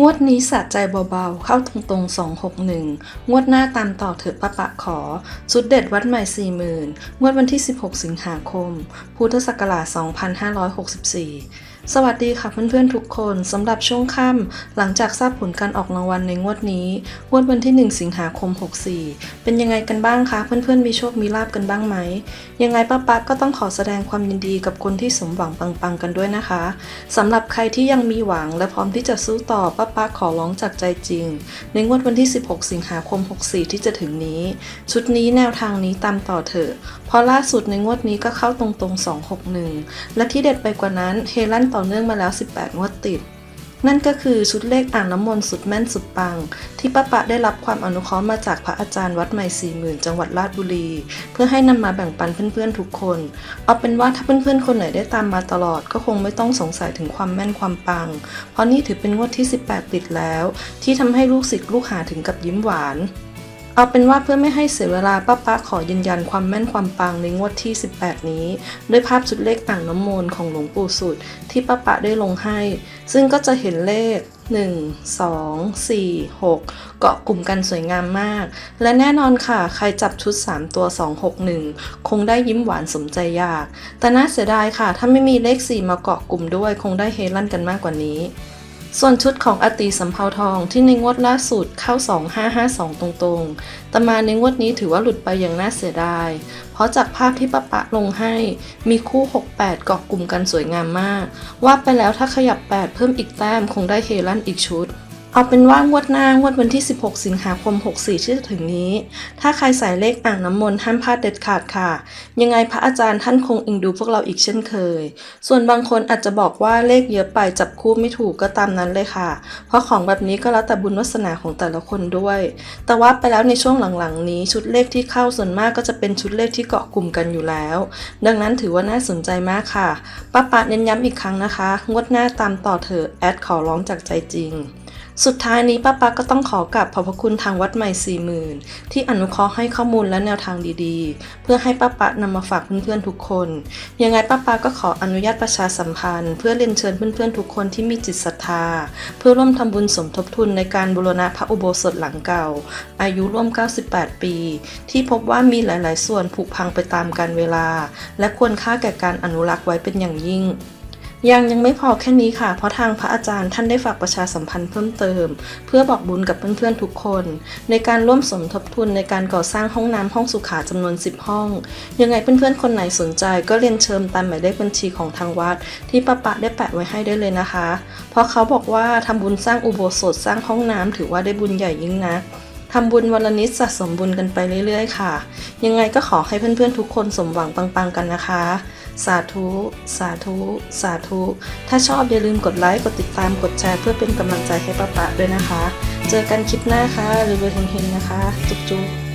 งวดนี้สะใจเบาๆ เข้าตรงๆ 261 งวดหน้าตามต่อเถอะปะปะขอ ชุดเด็ดวัดใหม่ 40,000 งวดวันที่ 16 สิงหาคม พุทธศักราช 2564 สวัสดีค่ะเพื่อนๆทุกคนสำหรับช่วงค่ำหลังจากทราบผลการออกรางวัลในงวดนี้งวดวันที่ 1 สิงหาคม 64 เป็นยังไงกันบ้างคะเพื่อนๆมีโชคมีลาบกันบ้างไหม ยังไงป้าปักก็ต้องขอแสดงความยินดีกับคนที่สมหวังปังๆกันด้วยนะคะสำหรับใครที่ยังมีหวังและพร้อมที่จะสู้ต่อป้าปักขอร้องจากใจจริง ในงวดวันที่ 16 สิงหาคม 64 ที่จะถึงนี้ ชุดนี้แนวทางนี้ตามต่อเถอะเพราะล่าสุดในงวดนี้ก็เข้าตรงๆ 261 และที่เด็ดไปกว่านั้นเฮลันต่อเนื่องมาแล้ว 18 งวดติด นั่นก็คือชุดเลขอ่างน้ำมนต์สุดแม่นสุดปัง ที่ป้าปะได้รับความอนุเคราะห์มาจากพระอาจารย์วัดใหม่สี่หมื่นจังหวัดราชบุรี เพื่อให้นำมาแบ่งปันเพื่อนๆทุกคน เอาเป็นว่าถ้าเพื่อนๆคนไหนได้ตามมาตลอด ก็คงไม่ต้องสงสัยถึงความแม่นความปัง เพราะนี่ถือเป็นงวดที่ 18 ติดแล้ว ที่ทำให้ลูกศิษย์ลูกหาถึงกับยิ้มหวาน เอาเป็นว่าเพื่อไม่ให้เสียเวลาป้าป๊าขอยืนยันความแม่นความปังในงวดที่ 18 นี้ ด้วยภาพชุดเลขอ่างน้ำมนต์ของหลวงปู่สุด ที่ป้าป๊าได้ลงให้ ซึ่งก็จะเห็นเลข 1 2 4 6 เกาะกลุ่มกันสวยงามมาก และแน่นอนค่ะ ใครจับชุด 3 ตัว 261 คงได้ยิ้มหวานสมใจอยาก แต่น่าเสียดายค่ะ ถ้าไม่มีเลข 4 มาเกาะกลุ่มด้วย คงได้เฮลั่นกันมากกว่านี้ ส่วนชุดของอติสำเภาทองที่ในงวดล่าสุดเข้า 2552 ตรงๆ แต่มาในงวดนี้ถือว่าหลุดไปอย่างน่าเสียดาย เพราะจากภาพที่ปะปะลงให้มีคู่ 68 เกาะกลุ่มกันสวยงามมาก ว่าไปแล้วถ้าขยับ 8 เพิ่มอีกแต้มคงได้เฮลั่นอีกชุด เอาเป็นว่างวดหน้างวดวันที่ 16 สิงหาคม 64 ที่จะถึงนี้ ถ้าใครใส่เลขอ่างน้ำมนต์ห้ามพลาดเด็ดขาดค่ะ ยังไงพระอาจารย์ท่านคงอิงดูพวกเราอีกเช่นเคย ส่วนบางคนอาจจะบอกว่าเลขเยอะไปจับคู่ไม่ถูกก็ตามนั้นเลยค่ะ เพราะของแบบนี้ก็แล้วแต่บุญวาสนาของแต่ละคนด้วย แต่ว่าไปแล้วในช่วงหลังๆ นี้ชุดเลขที่เข้าส่วนมากก็จะเป็นชุดเลขที่เกาะกลุ่มกันอยู่แล้ว ดังนั้นถือว่าน่าสนใจมากค่ะป้าปาเน้นย้ำอีกครั้งนะคะ งวดหน้าตามต่อเถอะแอดขอร้องจากใจจริง สุดท้ายนี้ป้าปาก็ต้องขอกราบขอบพระคุณทางวัดใหม่สี่หมื่นที่อนุเคราะห์ให้ข้อมูลและแนวทางดีๆ เพื่อให้ป้าปานำมาฝากเพื่อนๆทุกคน ยังไงป้าปาก็ขออนุญาตประชาสัมพันธ์ เพื่อเรียนเชิญเพื่อนๆทุกคนที่มีจิตศรัทธา เพื่อร่วมทำบุญสมทบทุนในการบูรณะพระอุโบสถหลังเก่า อายุร่วม 98 ปี ที่พบว่ามีหลายๆ ส่วนผุพังไปตามกาลเวลา และควรค่าแก่การอนุรักษ์ไว้เป็นอย่างยิ่ง ยังยังไม่พอแค่นี้ค่ะ เพราะทางพระอาจารย์ท่านได้ฝากประชาสัมพันธ์เพิ่มเติม เพื่อบอกบุญกับเพื่อนๆทุกคน ในการร่วมสมทบทุนในการก่อสร้างห้องน้ำห้องสุขาจำนวน 10 ห้อง ยังไงเพื่อนๆคนไหนสนใจก็เรียนเชิญตามหมายเลขบัญชีของทางวัด ที่ป้าปะได้แปะไว้ให้ได้เลยนะคะ เพราะเขาบอกว่าทำบุญสร้างอุโบสถสร้างห้องน้ำถือว่าได้บุญใหญ่ยิ่งนักทำบุญวันละนิดสะสมบุญกันไปเรื่อยๆ ค่ะ ยังไงก็ขอให้เพื่อนๆทุกคนสมหวังปังๆกันนะคะ สาธุ สาธุ สาธุ ถ้าชอบอย่าลืมกดไลค์ กดติดตาม กดแชร์เพื่อเป็นกำลังใจให้ป้าปะด้วยนะคะ เจอกันคลิปหน้าค่ะรวยๆเฮงๆนะคะ จุ๊บ